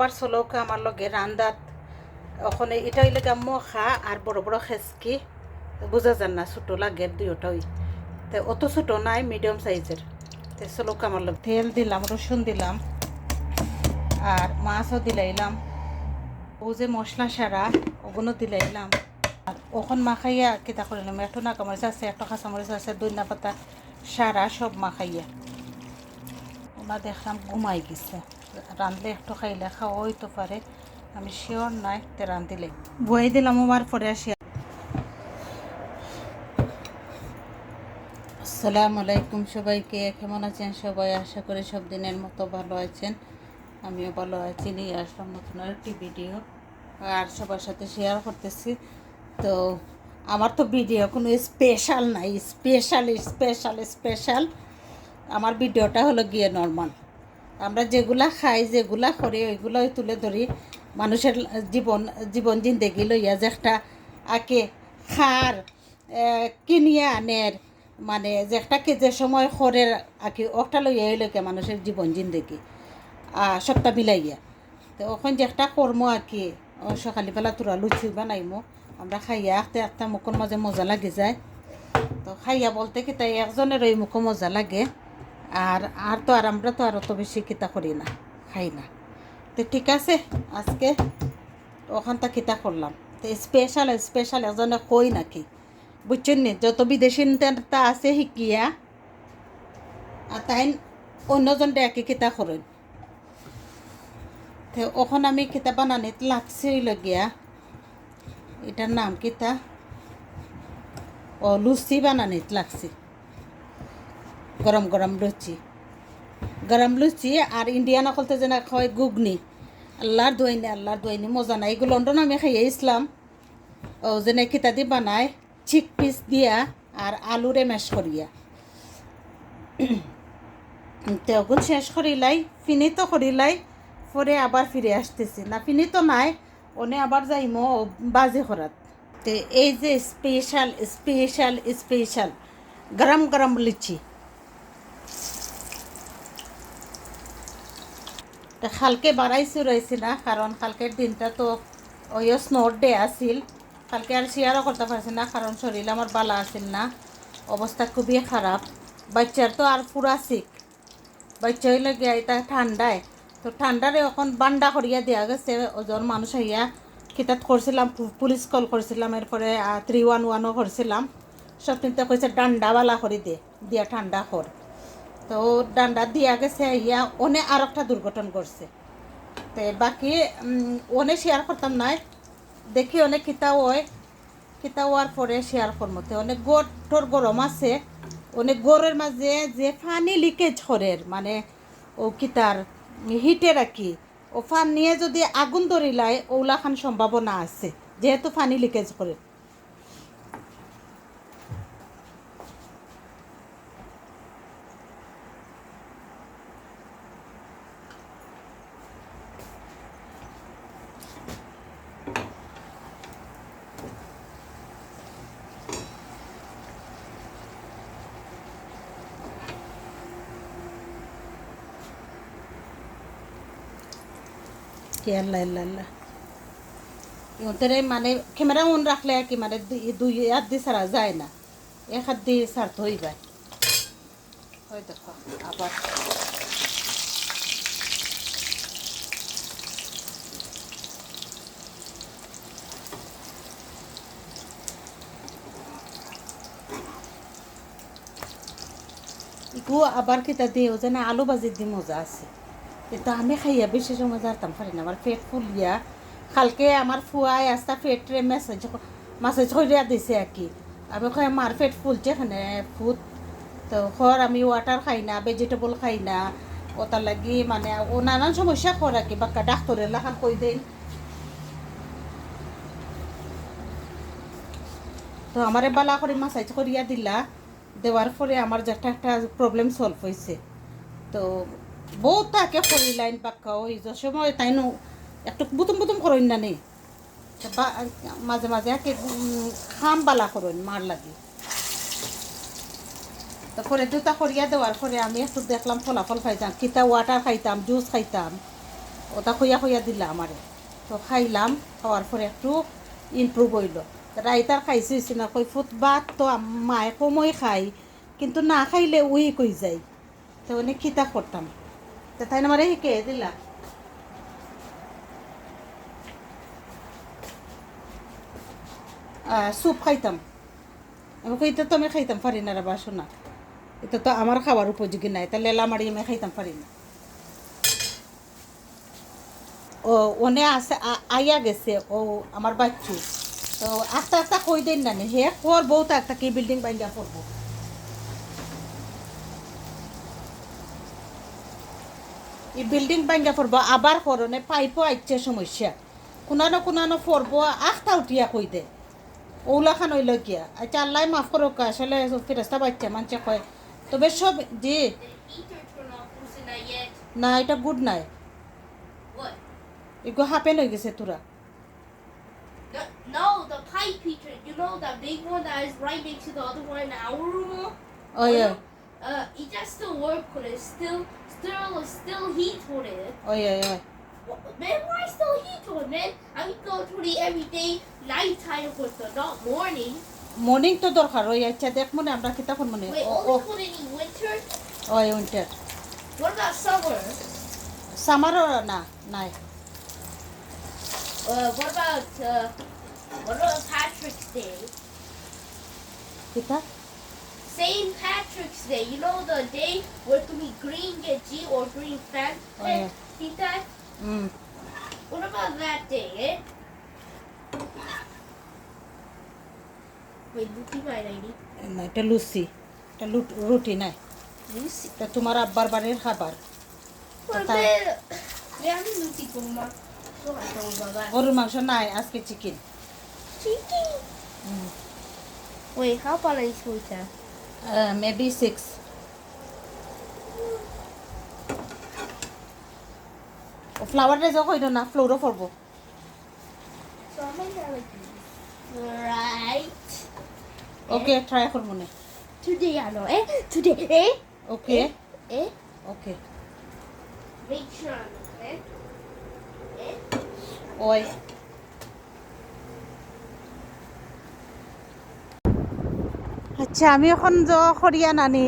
আবার চলৌকা আমার লগে রান্দাত ওখানে এটা হইলে গাম্ম খা আর বড় বড় খেসকি বোঝা যান না ছোটো লাগে দুইটাই তো অত ছোটো নাই মিডিয়াম সাইজের তো চলৌকা আমার লগে তেল দিলাম রসুন দিলাম। আর মাছও দিলাইলাম। ও যে মশলা সারা ওগুলো দিলাইলাম। আর ওখন মাখাইয়া কিতা করিলাম একটু না কামড়িচ আছে একটা কাঁচামরিচ আছে দইনা পাতা সারা সব মাখাইয়া। ওনা দেখলাম ঘুমাই গেছে। রাঁধলে একটু খাইলে খাওয়া হইতে পারে। আমি শিওর নাই তে রাঁধিলে। বই দিলাম আবার পরে আসি। আসসালামু আলাইকুম সবাইকে কেমন আছেন সবাই? আশা করি সব দিনের মতো ভালো আছেন। আমিও ভালো আছি নিয়ে আসলাম নতুন একটি ভিডিও আর সবার সাথে শেয়ার করতেছি। তো আমার তো ভিডিও কোনো স্পেশাল নাই স্পেশাল স্পেশাল স্পেশাল আমার ভিডিওটা হলো গিয়ে নর্মাল আমরা যেগুলা খাই, যেগুলা করি, ওইগুলোই তুলে ধরি। মানুষের জীবন জীবন জিন্দেগি লইয়া যে একটা আকে, খার কিনিয়ে আনের মানে যে একটাকে যে সময় খরের আকি, ওটা লইয়া লইকে মানুষের জীবন জিন্দেগি সবটা মিলাইয়া। তো ওখান যে একটা কর্ম আর কি ও সকালবেলা তোরা লুচি বানাইমো, আমরা খাইয়া আঁকতে আঁকতে মুখের মাঝে মজা লাগে যায়। তো খাইয়া বলতে কি তাই একজনের ওই মুখো মজা লাগে। আর আর তো আর আমরা তো আর অত বেশি কিতা করি না, খাই না। তো ঠিক আছে, আজকে ওখানটা কিতা করলাম। তো স্পেশাল স্পেশাল এজনে কই নাকি? বুঝছেন নি? যত বিদেশি তা আছে শিকিয়া, আর তাই অন্যজন একই কিতা করেন। তো ওখান আমি কিতা বানানিত লাগছে লগিয়া এটার নাম কিতা? ও, লুচি বানানিত লাগছে। গরম গরম লুচি। গরম লুচি আর ইন্ডিয়ান অকলতে যেন হয় গুগনি আল্লাহর দোয়াইনি আল্লাহর দোয়াইনি মজা নাই। এগুলো লন্ডন আমি খাইয়ে ইসলাম ও যেনে কিতা দি বানায় চিক পিস দিয়া আর আলুরে ম্যাশ করিয়া তেগুন শেষ করিলাই ফিনিতো করিলাই পরে আবার ফিরে আসতেছি। না ফিনিতো নাই ওনে আবার যাইমো বাজে করাত তে এই যে স্পেশাল স্পেশাল স্পেশাল গরম গরম লিচি। তা কালকে বাড়াইছি রয়েছি না, কারণ কালকের দিনটা তো ওই স্নোর ডে আসিল কালকে আর শেয়ারও করতে পারছি না, কারণ শরীর আমার বালা আসিল না। অবস্থা খুবই খারাপ। বাচ্চার তো আর পুরা শিখ বাচ্চা হইলে গিয়া এটা ঠান্ডায়। তো ঠান্ডারে এখন বান্ডা করিয়া দেওয়া গেছে। ওজন মানুষ হইয়া কিতাত করছিলাম পুলিশ কল করছিলাম, এরপরে থ্রি ওয়ান ওয়ানও করছিলাম। সব কিন্তু কইছে ডান্ডাওয়ালা করে দে, দিয়া ঠান্ডা কর। তো ওর ডান্ডা দিয়া গেছে, ইয়া অনে আর একটা দুর্ঘটন করছে তো বাকি অনে শেয়ার করতাম নাই। দেখি অনেক কিতা হয়, কিতা হওয়ার পরে শেয়ার করব তো অনেক গোট টোর গরম আছে অনেক গরের মাঝে যে পানি লিকেজ করের মানে ও কিতার হিটে রাখি ও ফান নিয়ে যদি আগুন ধরিলায় ওগুলাখান সম্ভাবনা আছে, যেহেতু পানি লিকেজ করে। কি আল্লাহ আল্লাহ আল্লাহ। ইহঁতের মানে ক্যামেরা অন রাখলে আর কি মানে দুই- হাত দিয়ে ছাড়া যায় না। এক হাত দিয়ে ছাড়তে হই যায় দেখো, আবার। ইগু আবার কিতা দিয়ে ও যেন আলু ভাজির দিয়ে মজা আছে। কিন্তু আমি খাইয়া বেশি সময় জানতাম পারি না। আমার পেট ফুলিয়া, কালকে আমার ফুয়াই আস্তা, পেটরে মেসেজ মেসেজ করিয়া দিছে আর কি। আমি কই আমার পেট ফুলছে এখানে ফুট তো খর, আমি ওয়াটার খাই না ভেজিটেবল খাই না। ওটার লাগি মানে ও নানান সমস্যা কর আর কি, বাক্কা ডাক্তারের লেখান কই দেন? তো আমারে বালা করে মাসাজ করিয়া দিলা। দেওয়ার পরে আমার যেটা একটা প্রবলেম সলভ হয়েছে তো তাকে করি লাইন পাক্কা ওই যে সময় তাই নো একটু বুতুম বুতুম করেন না নেই বা- মাঝে মাঝে একে খাম বালা করেন মার লাগে। তারপরে দুটা করিয়া দেওয়ার পরে আমি একটু দেখলাম ফলাফল খাইতাম কিতা ওয়াটার খাইতাম জুস খাইতাম, ওটা খইয়া খইয়া দিলা আমারে। তো খাইলাম, খাওয়ার পরে একটু ইমপ্রুভ হইল। রাইতার খাইছে না, কই ফুট ভাত তো মায়ে কমই খাই কিন্তু না খাইলে উইক হয়ে যায়? তো অনেক খিতা করতাম। তাই আমারে শিকে দিলা স্যুপ খাইতাম আমি কই এটা তো আমি খাইতাম পারি না রে বাসো না এটা তো আমার খাবার উপযোগী নাই তাহলে লেলা মারি আমি খাইতাম পারি না ও ওনে আছে আইয়া গেছে ও আমার বাচ্চু তো আস্তে আস্তে কই দিন না হে কর বউ তো একটা কি বিল্ডিং বাইঙ্গা পড়ব এই বিল্ডিং ভাঙা ফুরব আবার করনে পাইপও আইচ্ছে সমস্যা। কোনানো কোনানো ফুরব আখটা উঠিয়া কই দে ওলা খান হইল গিয়া। আচ্ছা আল্লাহ মাফ করোক আসলে ফিরস্তা বাচ্চা মানুষে কয়। তবে সব জি না এটা গুড নাই। এগুলো হাপেন হয়ে গেছে তোরা। ও ইয়া still still heat on it. Oh yeah, yeah. Man, why still heat on it, man? I can go to the everyday nighttime for the not morning. Morning to dorkar hoye acha dekh mone amra kita kon mone o o winter oh yeah, winter what about summer summer or uh, not, nai uh, what about uh, what about Patrick's day kita St. Patrick's Day, you know the day where can be green get G or green fan? Oh, yeah. See that? Hmm What about that day, eh? Wait, Lucy my lady. না এটা লুচি এটা রুটি নাই Lucy. এটা তোমার আব্বার বাড়ির খাবার Lucy I told about that. গরুর মাংস নাই আজকে chicken Chicken. Wait, how about I sweet that? Maybe six O flower রেজও কইল না ফ্লোরও পড়ব So I'm gonna have like this. Right. Okay try করব না Today I know, eh? Today, eh? Okay Eh? Okay Make sure I know, eh? Eh? ওই আচ্ছা আমি এখন য খরিয়া নানি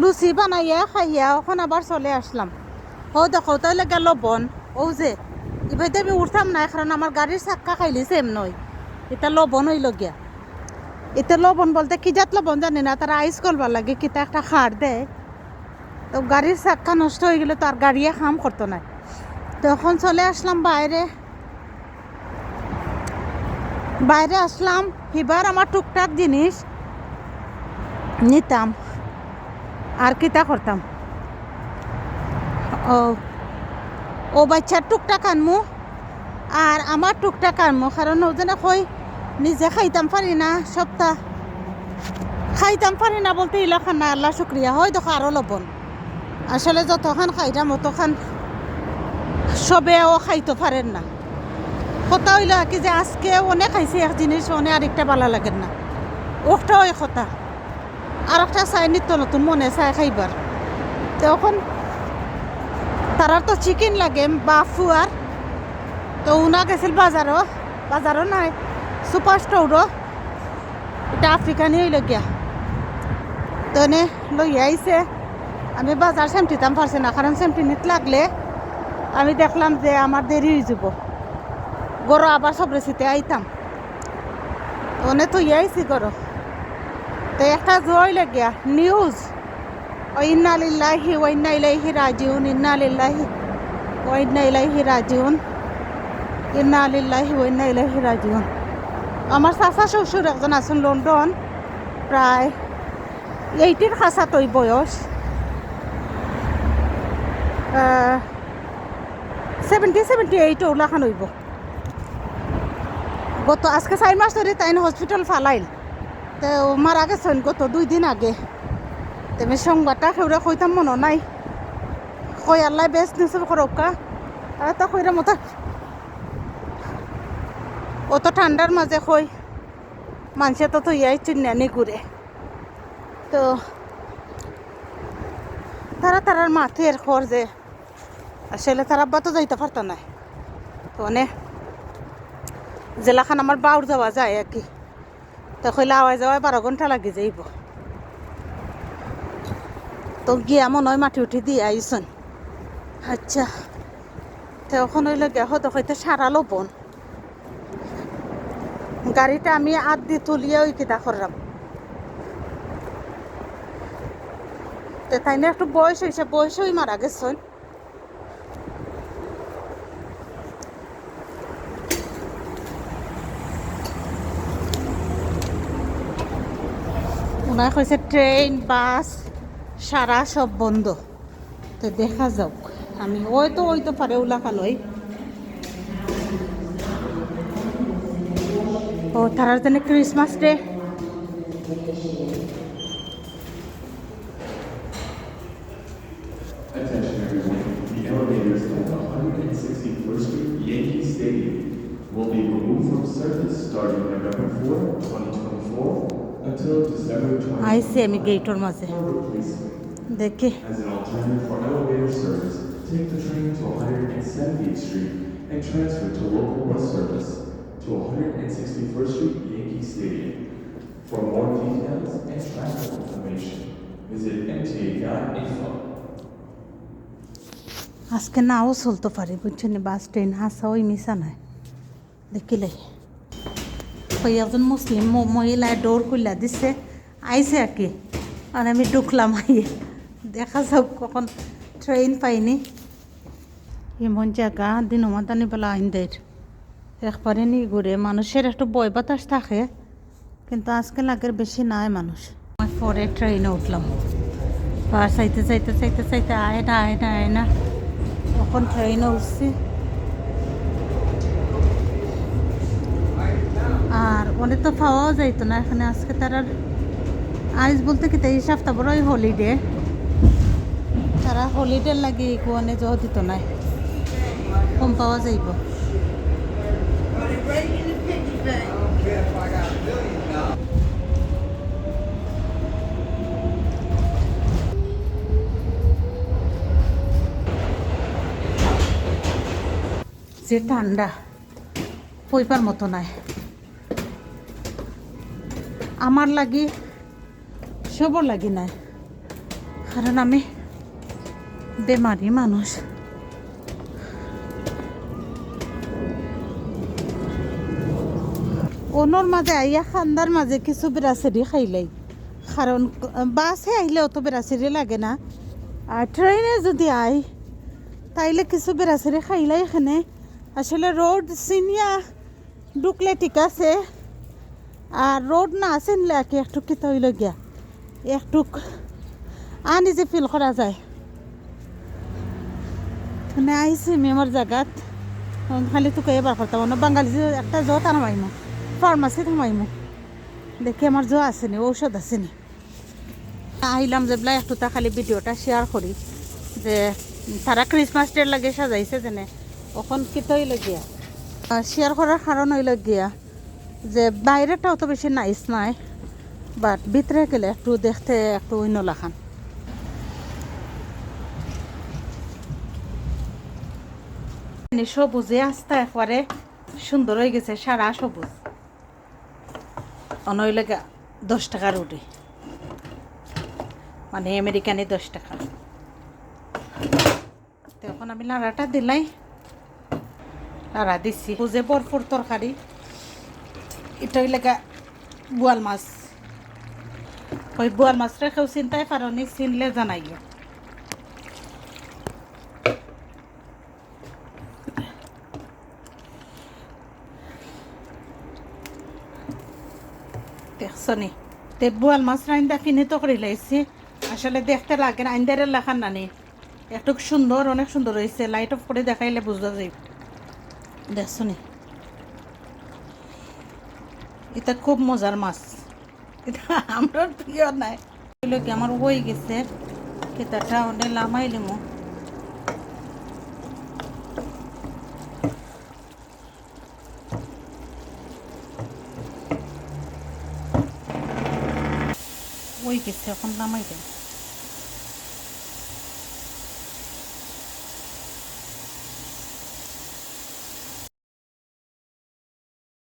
লুচি বানাইয়া খাইয়া এখন আবার চলে আসলাম। ও দেখো, তাই লাগে লবণ। ও যে এবারে আমি উঠতাম না কারণ আমার গাড়ির চাক্কা খাইলিছে এম নয় এটা লবণ হইল গিয়া এটা লবণ বলতে কি জাত লবণ জানি না তারা আইস করবার লাগে, কিতা একটা খার দেয় তো গাড়ির চাক্কা নষ্ট হয়ে গেলে তো আর গাড়িয়ে খাম করতো না তখন চলে আসলাম বাইরে বাইরে আসলাম। এবার আমার টুকটাক জিনিস নিতাম আর কিতা করতাম? ও ও বাচ্চার টুকটাক আনমু আর আমার টুকটাক আনমু, কারণ ওজনে কই নিজে খাইতাম পারি না সপ্তাহ খাইতাম পারি না বলতে ইলাখান না আল্লাহ শুক্রিয়া। হয় দেখো আরও লবণ। আসলে যতখান খাইতাম, অতখান সবেও খাইতে পারেন না। কথা হইল কি যে আজকে অনেক খাইছে, এক জিনিস অনেক আরেকটা ভালো লাগে না। ওটা ওই কথা। আর একটা চাই নিত্য নতুন, মনে চাই খাইবার। তখন তারা তো চিকেন লাগে, বাফু আর। তো উনা গেছিল বাজারও বাজারও নাই সুপার স্টোরও এটা আফ্রিকানি হইল গিয়া। তো এনে লই আইছে। আমি বাজার সেমটিতাম পারছি না, কারণ সেমটি নিত লাগলে আমি দেখলাম যে আমার দেরি হয়ে যাব। গরো আবার সব রেসিতে আইতাম। ওনে তো ইয়াইছি গরো। তো একটা জয় লাগিয়া নিউজ ও ইন্না লিল্লাহি ও ইন্না ইলাইহি রাজিউন, ইন্না লিল্লাহি ও ইন্না ইলাইহি রাজিউন। ইন্না লিল্লাহি ও ইন্না ইলাইহি রাজিউন। আমার চাচা শ্বশুর একজন আছেন লন্ডন, প্রায় এইটির খাসাতই বয়স। সেভেন্টি সেভেন্টি এইট ওলাখান হইব। গত আজকে চার মাস ধরে তাই হসপিটাল ফালাইল। তো মারা গেছেন গত দুই দিন আগে। তেমনি সংবাদটা সেউরা কইতাম মনে নাই। কই আল্লাহ বেশ নিছে করকা আর তা কইরা মতো। অত ঠান্ডার মাঝে কই। মানুষে তো তো ইয়াই চিন্নানি ঘুরে। তো তারা তারার মাথের খর যে। আসলে তার আব্বা তো যাইতে পারতো না। তো মানে জেলাখান আমার বাউর যাওয়া যায় আর কি তো কইলে আওয়াজ যাওয়ায় বারো ঘণ্টা লাগে যাইব। তো গিয়া মনে হয় মাটি উঠি দিয়ে আইসন আচ্ছা। তো ওখানে হইলে গিয়া হতো হয়তো সারালো বোন গাড়িটা আমি আদ দিয়ে তুলিয়ে ওই কিতা করলাম তো তাই না একটু বয়স হয়েছে বয়স হয়ে মারা গেছেন ওনার হয়েছে ট্রেন, বাস, সারা সব বন্ধ। তো দেখা যাক। আমি ওই তো ওই তো পারে ওলাকালই ও, তারার জন্য ক্রিসমাস ডে আইসি আমি গেইটর মাঝে. দেখি As an alternative for elevator service, take the train to 170th Street and transfer to local bus service to 161st Street Yankee Stadium. For more details and traffic information, visit mta.info. আজকে নাও চলতে পারি বুঝছেন bus train হাসা ওই মিশা নাই দেখিলে ওই একজন মুসলিম মহিলায় দৌড় খুললা দিছে আইছে আর কি। আর আমি ঢুকলাম আইয়ে দেখা যাক কখন ট্রেন পাইনি। এমন জায়গা দিন মাতানি বেলা আইনদের একবারে নি ঘুরে মানুষের একটু বয় বাতাস থাকে, কিন্তু আজকাল আগের বেশি নাই মানুষ। পরে ট্রেনে উঠলাম। আর চাইতে চাইতে চাইতে চাইতে আয় না আয় না আয় না। তখন ট্রেনে উঠছি। আর অনেক তো পাওয়াও যাইতো না। এখানে আজকে তারা আইস বলতে কি তাই সপ্তাহ বড় হলিডে তারা হলিডে লাগি কোয়ানে যাওয়া দিত নাই। কম পাওয়া যাইব। যে ঠান্ডা পইপার মতো নাই। আমার লাগি সবর লাগি নাই। কারণ আমি বেমারি মানুষ অনর মাঝে আইয়া খান্দার মাঝে কিছু বেড়াচেরি খাইলাই কারণ বাসে আইলে অত বেড়াচেরি লাগে না। আর ট্রেনে যদি আই, তাইলে কিছু বেড়াচেরি খাইলাই এখানে আসলে রোড চিনিয়া ঢুকলে ঠিক আছে। আর রোড না আর কি একটু কি তৈল গিয়া। একটু আনি যে ফিল করা যায়। মানে আইসি মেমর জায়গাত খালি তোকে এবার করতাম না বাঙালি যে একটা জো তা নামাইমো ফার্মাসি থামাইমো দেখি আমার জো আসেনি ঔষধ আসেনি আইলাম যে বলে একটু তা খালি ভিডিওটা শেয়ার করি যে তারা ক্রিসমাস ডে লাগে সাজাইছে যেনে ওখন কি তৈল গিয়া শেয়ার করার কারণ হইল গিয়া যে বাইরেটা অত বেশি নাইস নাই। বাট ভিতরে গেলে একটু দেখতে একটু অন্য লাখান সবুজে আস্তা একবারে সুন্দর হয়ে গেছে, সারা সবুজ। অনইলে দশ টাকার উঠে মানে আমেরিকানি দশ টাকা। তো এখন আমি লাড়াটা দিলাই। লাড়া দিছি। বুঝে ভরপুর তরকারি। এটা হইলেগা বোয়াল মাছ। ওই বোয়াল মাছ রেখেও চিন্তাই পারনি চিনলে জানাই দেখছনি তে বোয়াল মাছ রাইন্দা কিনে তো করে লাইছি। আসলে দেখতে লাগে না আইন্দারের লেখার নানি একটু সুন্দর, অনেক সুন্দর হয়েছে লাইট অফ করে দেখাইলে বুঝতে যাই দেখছনি এটা খুব মজার মাছ। এটা আমরা প্রিয় নাই। এগুলো কি আমার হয়ে গেছে? খেতাটা অনেক লামাইলিমো ওই গেছে, এখন নামাই দেয়